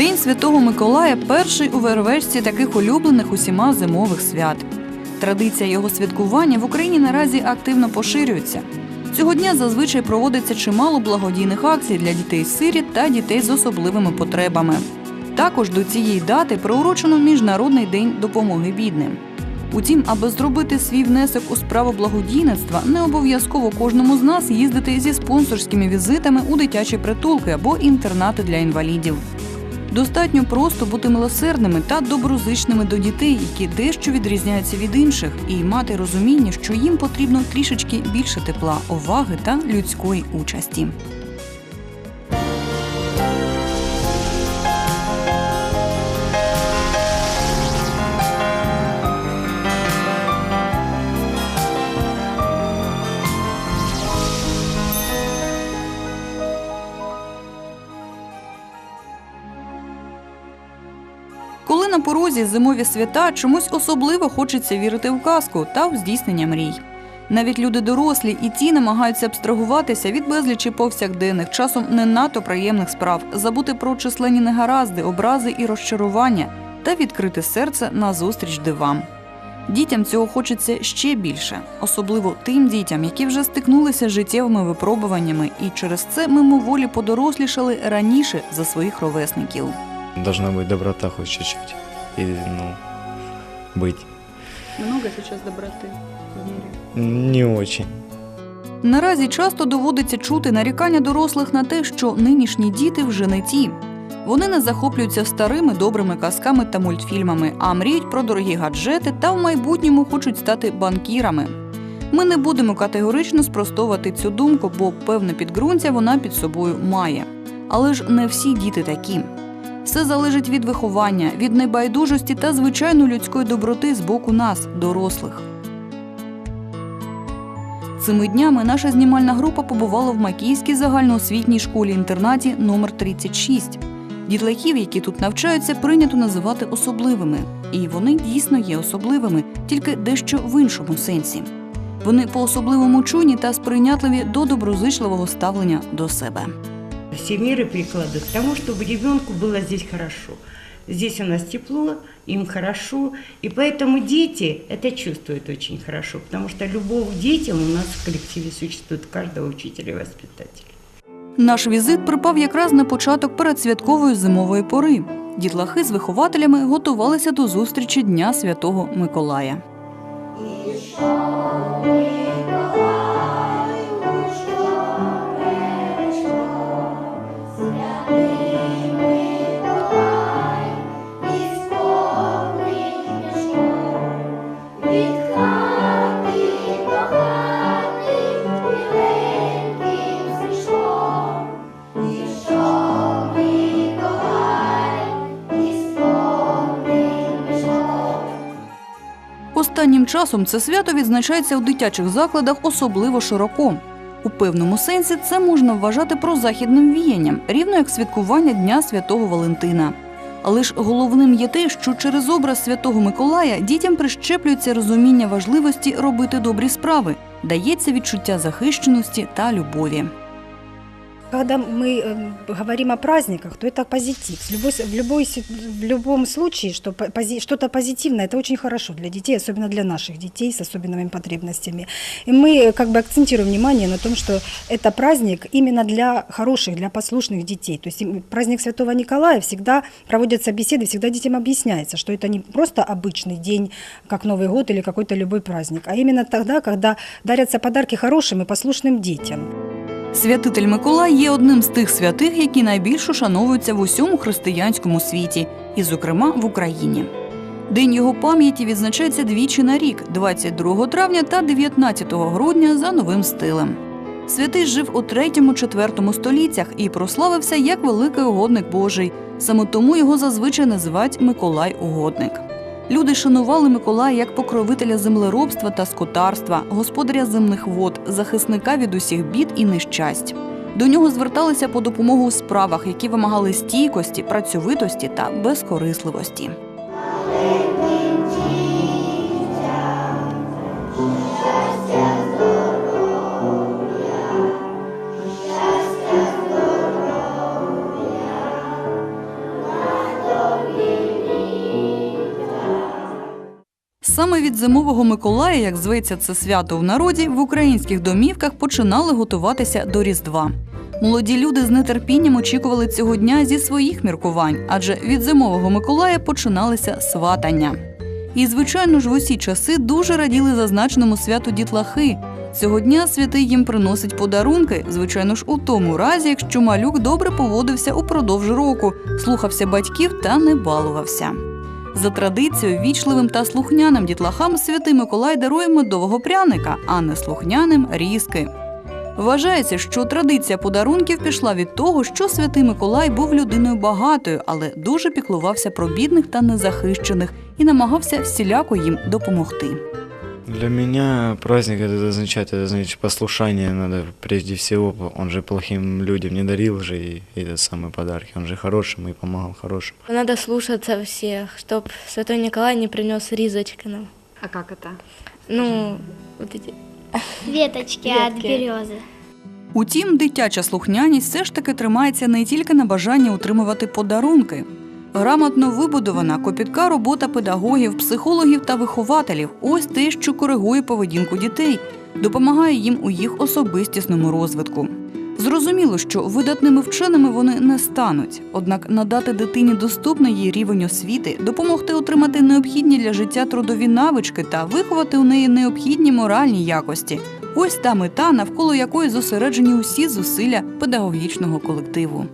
Святого Миколая перший у вервечці таких улюблених усіма зимових свят. Традиція його святкування в Україні наразі активно поширюється. Цього дня зазвичай проводиться чимало благодійних акцій для дітей-сиріт та дітей з особливими потребами. Також до цієї дати приурочено Міжнародний день допомоги бідним. Утім, аби зробити свій внесок у справу благодійництва, не обов'язково кожному з нас їздити зі спонсорськими візитами у дитячі притулки або інтернати для інвалідів. Достатньо просто бути милосердними та доброзичними до дітей, які дещо відрізняються від інших, і мати розуміння, що їм потрібно трішечки більше тепла, уваги та людської участі. На порозі зимові свята, чомусь особливо хочеться вірити в казку та в здійснення мрій. Навіть люди дорослі і ті намагаються абстрагуватися від безлічі повсякденних, часом не надто приємних справ, забути про численні негаразди, образи і розчарування та відкрити серце на зустріч дивам. Дітям цього хочеться ще більше, особливо тим дітям, які вже стикнулися з життєвими випробуваннями, і через це мимоволі подорослішали раніше за своїх ровесників. Должна быть доброта хоть чуть-чуть. И, ну, быть. Много зараз доброти в мірі? Не очень. Наразі часто доводиться чути нарікання дорослих на те, що нинішні діти вже не ті. Вони не захоплюються старими добрими казками та мультфільмами, а мріють про дорогі гаджети та в майбутньому хочуть стати банкірами. Ми не будемо категорично спростовувати цю думку, бо певне підґрунтя вона під собою має. Але ж не всі діти такі. Все залежить від виховання, від небайдужості та звичайно людської доброти з боку нас, дорослих. Цими днями наша знімальна група побувала в Макійській загальноосвітній школі-інтернаті номер 36 Дітлахів, які тут навчаються, прийнято називати особливими. І вони дійсно є особливими, тільки дещо в іншому сенсі. Вони по-особливому чуйні та сприйнятливі до доброзичливого ставлення до себе. Все меры прикладывают к тому, чтобы ребенку было здесь хорошо. Здесь у нас тепло, им хорошо, и поэтому дети это чувствуют очень хорошо, потому что любовь к детям у нас в коллективе существует у каждого учителя и воспитателя. Наш візит припав якраз на початок передсвяткової зимової пори. Дітлахи з вихователями готувалися до зустрічі Дня Святого Миколая. Останнім часом це свято відзначається у дитячих закладах особливо широко. У певному сенсі це можна вважати прозахідним віянням, рівно як святкування Дня Святого Валентина. Але ж головним є те, що через образ Святого Миколая дітям прищеплюється розуміння важливості робити добрі справи, дається відчуття захищеності та любові. Когда мы э, говорим о праздниках, то это позитив. В, любой, в, любой, в любом случае, что по- пози- что-то позитивное, это очень хорошо для детей, особенно для наших детей с особенными потребностями. И мы э, как бы акцентируем внимание на том, что это праздник именно для хороших, для послушных детей. То есть праздник Святого Николая всегда проводятся беседы, всегда детям объясняется, что это не просто обычный день, как Новый год или какой-то любой праздник, а именно тогда, когда дарятся подарки хорошим и послушным детям. Святитель Миколай є одним з тих святих, які найбільш ушановуються в усьому християнському світі, і, зокрема, в Україні. День його пам'яті відзначається двічі на рік 22 травня та 19 грудня за новим стилем. Святий жив у 3-4 століттях і прославився як великий угодник Божий. Саме тому його зазвичай називають Миколай Угодник. Люди шанували Миколая як покровителя землеробства та скотарства, господаря земних вод, захисника від усіх бід і нещасть. До нього зверталися по допомогу у справах, які вимагали стійкості, працьовитості та безкорисливості. Від зимового Миколая, як зветься це свято в народі, в українських домівках починали готуватися до Різдва. Молоді люди з нетерпінням очікували цього дня зі своїх міркувань, адже від зимового Миколая починалися сватання. І, звичайно ж, в усі часи дуже раділи зазначеному святу дітлахи. Цього дня святий їм приносить подарунки, звичайно ж, у тому разі, якщо малюк добре поводився упродовж року, слухався батьків та не балувався. За традицією, вічливим та слухняним дітлахам святий Миколай дарує медового пряника, а не слухняним різки. Вважається, що традиція подарунків пішла від того, що святий Миколай був людиною багатою, але дуже піклувався про бідних та незахищених і намагався всіляко їм допомогти. Для меня праздник это означает, это значит послушание надо прежде всего. Он же плохим людям не дарил же и, и это самые подарки. Он же хорошим и помогал хорошим. Надо слушаться всех, чтоб Святой Николай не принес ризочки нам. А как это? Ну, вот эти. Веточки от Ветки. березы. Утім, дитяча слухняність все ж таки тримається не тільки на бажанні утримувати подарунки. Грамотно вибудована копітка робота педагогів, психологів та вихователів ось те, що коригує поведінку дітей, допомагає їм у їх особистісному розвитку. Зрозуміло, що видатними вченими вони не стануть, однак надати дитині доступний їй рівень освіти, допомогти отримати необхідні для життя трудові навички та виховати у неї необхідні моральні якості. Ось та мета, навколо якої зосереджені усі зусилля педагогічного колективу.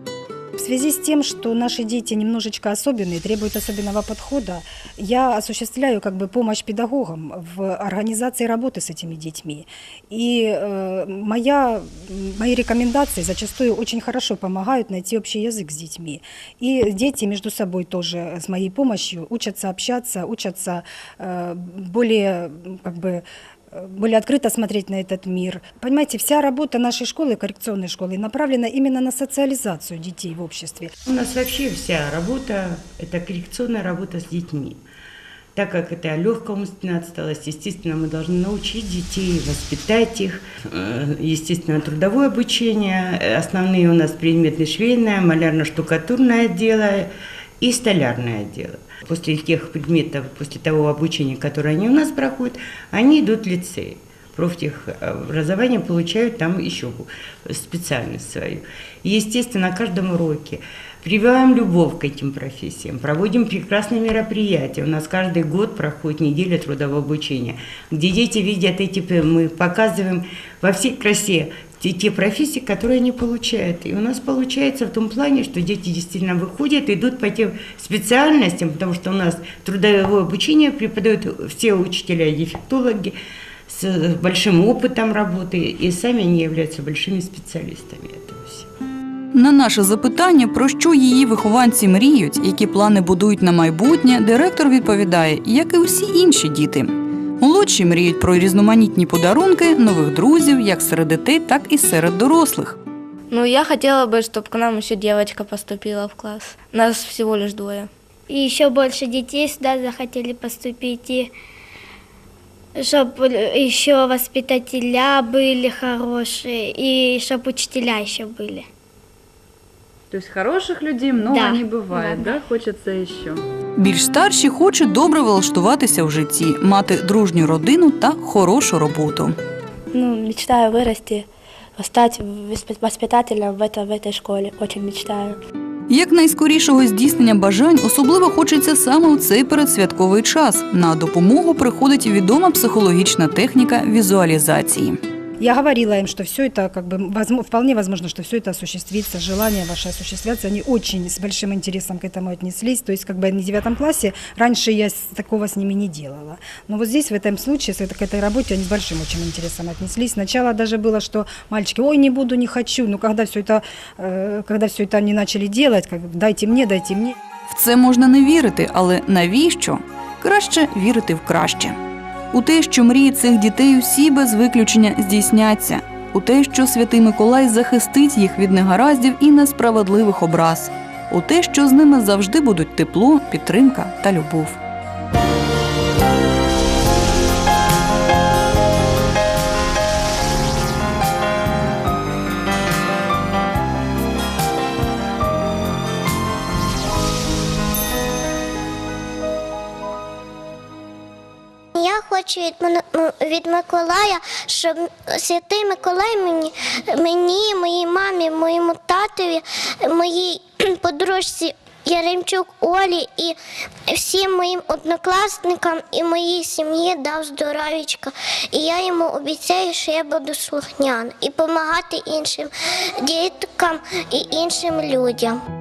В связи с тем, что наши дети немножечко особенные, требуют особенного подхода, я осуществляю как бы помощь педагогам в организации работы с этими детьми. И э, моя, мои рекомендации зачастую очень хорошо помогают найти общий язык с детьми. И дети между собой тоже с моей помощью учатся общаться, учатся э, более м, как бы э, более открыто смотреть на этот мир. Понимаете, вся работа нашей школы, коррекционной школы, направлена именно на социализацию детей в обществе. У нас вообще вся работа – это коррекционная работа с детьми. Так как это легкая умственная отсталость, естественно, мы должны научить детей, воспитать их. Э, Естественно, трудовое обучение. Э, Основные у нас предметы швейное, малярно-штукатурное дело и столярное дело. После тех предметов, после того обучения, которое они у нас проходят, они идут в лицей профтехобразование получают там еще специальность свою. Естественно, на каждом уроке прививаем любовь к этим профессиям, проводим прекрасные мероприятия. У нас каждый год проходит неделя трудового обучения, где дети видят эти, мы показываем во всей красе те, те профессии, которые они получают. И у нас получается в том плане, что дети действительно выходят, идут по тем специальностям, потому что у нас трудовое обучение преподают все учителя, дефектологи, с большим опытом работы, и сами они являются большими специалистами этого. На наше запитання, про що її вихованці мріють, які плани будують на майбутнє, директор відповідає, як і усі інші діти. Молодші мріють про різноманітні подарунки, нових друзів, як серед дітей, так і серед дорослих. Ну, я хотела бы, чтобы к нам еще девочка поступила в класс. Нас всего лишь двое. И еще больше детей сюда захотели поступить, и чтобы еще воспитателя были хорошие, и чтобы учителя еще были. То есть хороших людей много Да. не бывает, Да, да? Хочется еще. Більш старші хочуть добре влаштуватися в житті, мати дружню родину та хорошу роботу. Ну, мечтаю вырасти, стать воспи- воспитателем в, это, в этой школе. Очень мечтаю. Як найскорішого здійснення бажань особливо хочеться саме у цей передсвятковий час. На допомогу приходить відома психологічна техніка візуалізації. Я говорила им, что все это, как бы, возможно, вполне возможно, что все это осуществится, желание ваше осуществляться. Они очень с большим интересом к этому отнеслись. То есть, как бы, они в девятом классе, раньше я с- такого с ними не делала. Но вот здесь, в этом случае, с этой- к этой работе, они с большим очень интересом отнеслись. Сначала даже было, что мальчики, ой, не буду, не хочу. Но когда все это, э, когда все это они начали делать, как, бы, дайте мне, дайте мне. В це можна не вірити, але навіщо? Краще вірити в краще. У те, що мрії цих дітей усі без виключення здійсняться, у те, що святий Миколай захистить їх від негараздів і несправедливих образ, у те, що з ними завжди будуть тепло, підтримка та любов. Від, ну, від Миколая, щоб святий Миколай мені, мені, моїй мамі, моєму татові, моїй подружці Яремчук Олі і всім моїм однокласникам і моїй сім'ї дав здоров'ячка. І я йому обіцяю, що я буду слухняна і допомагати іншим діткам і іншим людям.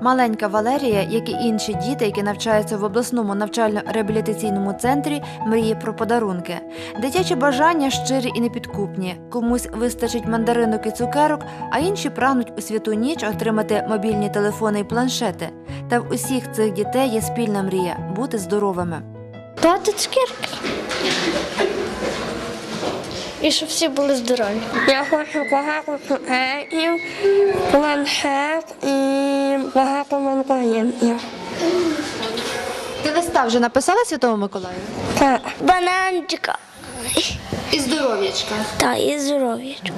Маленька Валерія, як і інші діти, які навчаються в обласному навчально-реабілітаційному центрі, мріє про подарунки. Дитячі бажання щирі і непідкупні. Комусь вистачить мандаринок і цукерок, а інші прагнуть у святу ніч отримати мобільні телефони і планшети. Та в усіх цих дітей є спільна мрія бути здоровими. Дати цукерки. І щоб всі були здорові. Я хочу багато цукерків, планшет і багато мандаринів. Ти листа вже написала Святому Миколаю? Так. Бананчика. І здоров'ячка. Та і здоров'ячка.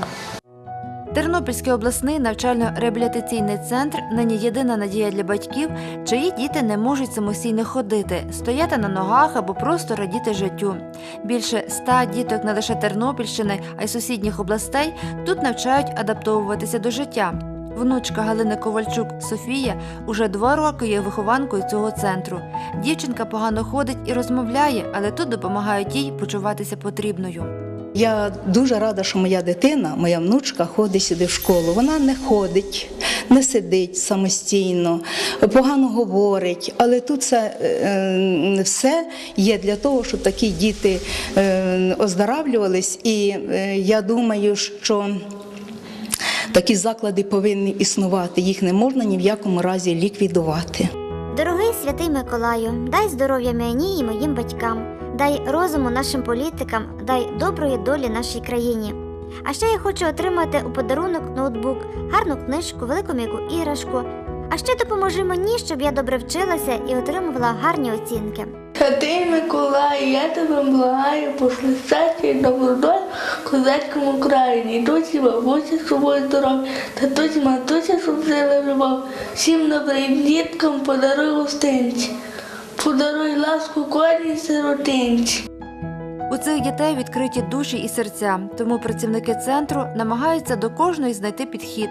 Тернопільський обласний навчально-реабілітаційний центр нині єдина надія для батьків, чиї діти не можуть самостійно ходити, стояти на ногах або просто радіти життю. Більше ста діток не лише Тернопільщини, а й сусідніх областей тут навчають адаптовуватися до життя. Внучка Галини Ковальчук Софія уже два роки є вихованкою цього центру. Дівчинка погано ходить і розмовляє, але тут допомагають їй почуватися потрібною. Я дуже рада, що моя дитина, моя внучка ходить сюди в школу. Вона не ходить, не сидить самостійно, погано говорить, але тут це е, все є для того, щоб такі діти е, оздоравлювались. І е, я думаю, що такі заклади повинні існувати. Їх не можна ні в якому разі ліквідувати. Дорогий святий Миколаю, дай здоров'я мені і моїм батькам, дай розуму нашим політикам, дай доброї долі нашій країні. А ще я хочу отримати у подарунок ноутбук, гарну книжку, велику м'яку іграшку. А ще допоможи мені, щоб я добре вчилася і отримувала гарні оцінки. Святий Миколай, я тебе благаю, пошли щастя і добродоль козацькому країні. Досі бабусі, щоб були здорові, татусі, матусі, щоб жили любов. Всім добрим діткам подаруй гостинці. Подаруй ласку кожній сиротинці. У цих дітей відкриті душі і серця, тому працівники центру намагаються до кожної знайти підхід.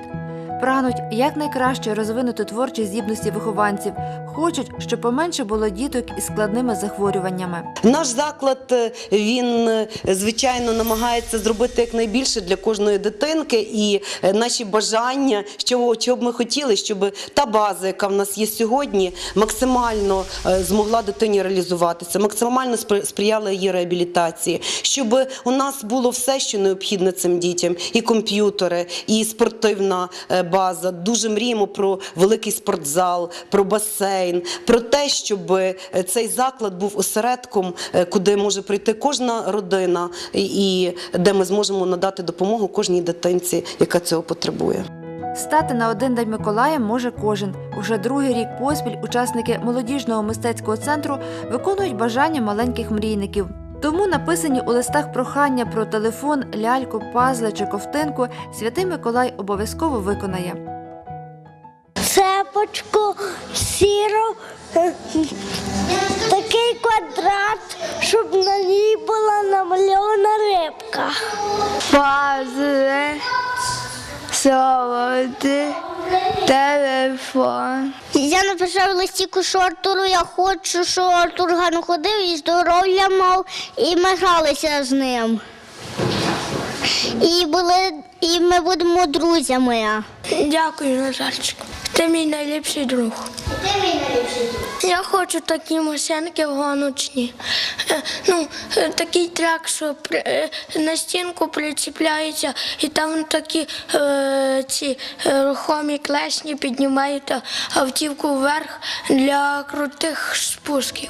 Прагнуть якнайкраще розвинути творчі здібності вихованців, хочуть, щоб поменше було діток із складними захворюваннями. Наш заклад е, він е, звичайно намагається зробити якнайбільше для кожної дитинки, і е, наші бажання, що чого б ми хотіли, щоб та база, яка в нас є сьогодні, максимально змогла дитині реалізуватися, максимально спри- сприяла її реабілітації, щоб у нас було все, що необхідне цим дітям, і комп'ютери, і спортивна база. Дуже мріємо про великий спортзал, про басейн, про те, щоб е, цей заклад був осередком, е, куди може прийти кожна родина, і де ми зможемо надати допомогу кожній дитинці, яка цього потребує. Стати на один день Миколаєм може кожен. Уже другий рік поспіль учасники молодіжного мистецького центру виконують бажання маленьких мрійників. Тому написані у листах прохання про телефон, ляльку, пазли чи ковтинку Святий Миколай обов'язково виконає. Цепочку сіро, такий квадрат, щоб на ній була намальована рибка. Пазли, солоди, телефон. Я написав листіку, що Артуру я хочу, що Артур гарно ходив і здоров'я мав, і ми гралися з ним. І були, і ми будемо друзями. Дякую, Назарчик. Ти мій найліпший друг. Ти мій найліпший Я хочу такі машинки гоночні. Е, Ну, е, такий трак, що е, на стінку причіпляється, і там такі ці рухомі клешні піднімають автівку вверх для крутих спусків.